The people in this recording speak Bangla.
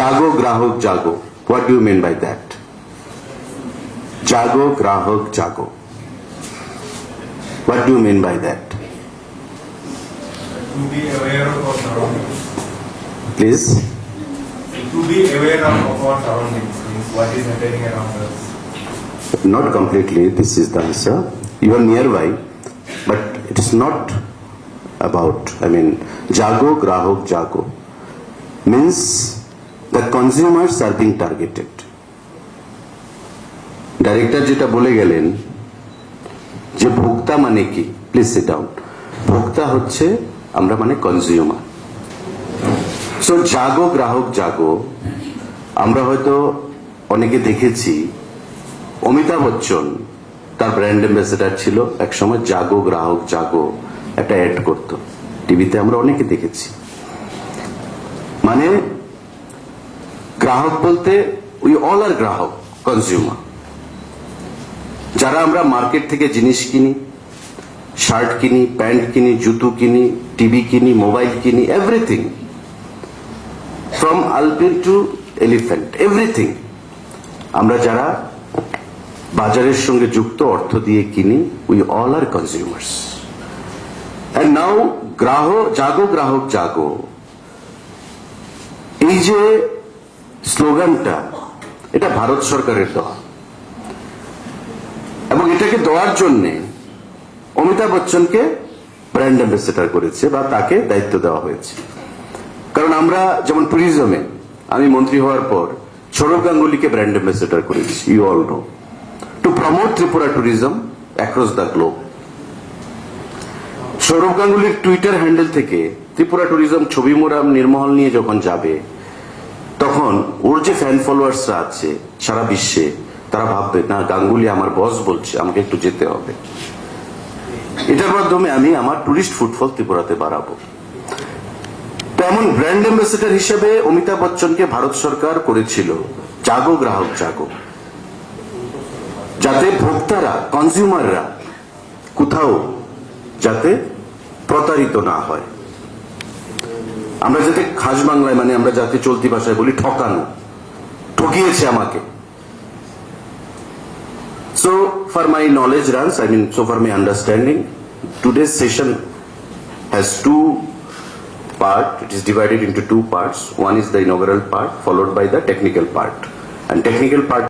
जागो ग्राहक जागो। What do you mean by that जागो ग्राहक जागो। What do you mean by that to be aware please to be aware of our surroundings what is happening around us not completely this is the answer you are near by but it's not about I mean जागो ग्राहक जागो। Means the consumers are being targeted. Director যেটা বলে গেলেন যে ভোক্তা মানে কি? প্লিজ সিট ডাউন ভোক্তা হচ্ছে আমরা মানে কনজিউমার সো জাগো গ্রাহক, জাগো। আমরা হয়তো অনেকে দেখেছি, অমিতাভ বচ্চন, তার ব্র্যান্ড অ্যাম্বাসেডার ছিল, একসময় জাগো গ্রাহক, জাগো একটা অ্যাড করতো। টিভিতে আমরা অনেকে দেখেছি। মানে গ্রাহক বলতে উই অল আর গ্রাহক কনজিউমার যারা আমরা মার্কেট থেকে জিনিস কিনি শার্ট কিনি প্যান্ট কিনি, জুতো কিনি টিভি কিনি মোবাইল কিনি everything from alpin to elephant everything আমরা যারা বাজারের সঙ্গে যুক্ত, অর্থ দিয়ে কিনি we all are consumers and now গ্রাহ জাগো গ্রাহক, জাগো। এই যে স্লোগানটা, এটা ভারত সরকারের দেওয়া। এবং এটাকে দেওয়ার জন্য অমিতাভ বচ্চনকে ব্র্যান্ড অ্যাম্বাসেডার করেছে বা তাকে দায়িত্ব দেওয়া হয়েছে। কারণ আমরা যেমন ট্যুরিজমে আমি মন্ত্রী হওয়ার পর সৌরভ গাঙ্গুলিকে ব্র্যান্ড অ্যাম্বাসেডার করেছি you all know to promote Tripura tourism across the globe Sourav গাঙ্গুলির Twitter handle থেকে ত্রিপুরা ট্যুরিজম ছবি মোরাম নির্মহল নিয়ে যখন যাবে তখন ওর যে ফ্যান ফলোয়ার্সরা আছে সারা বিশ্বে, তারা ভাববে, না, গাঙ্গুলি আমার বস বলছে, আমাকে একটু যেতে হবে। এটার মাধ্যমে আমি আমার টুরিস্ট ফুটফল ত্রিপুরাতে বাড়াবো। তেমন ব্র্যান্ড অ্যাম্বাসেডার হিসেবে অমিতাভ বচ্চনকে ভারত সরকার করেছিল জাগো গ্রাহক জাগো। যাতে ভোক্তারা কনজিউমাররা কোথাও যাতে প্রতারিত না হয়। আমরা যাতে খাস বাংলায় মানে আমরা যাতে চলতি ভাষায় বলি ঠকানো ঠকিয়েছে আমাকে so for my knowledge runs I mean so for my understanding today's session has two part it is divided into two parts one is the inaugural part followed by the technical part and technical part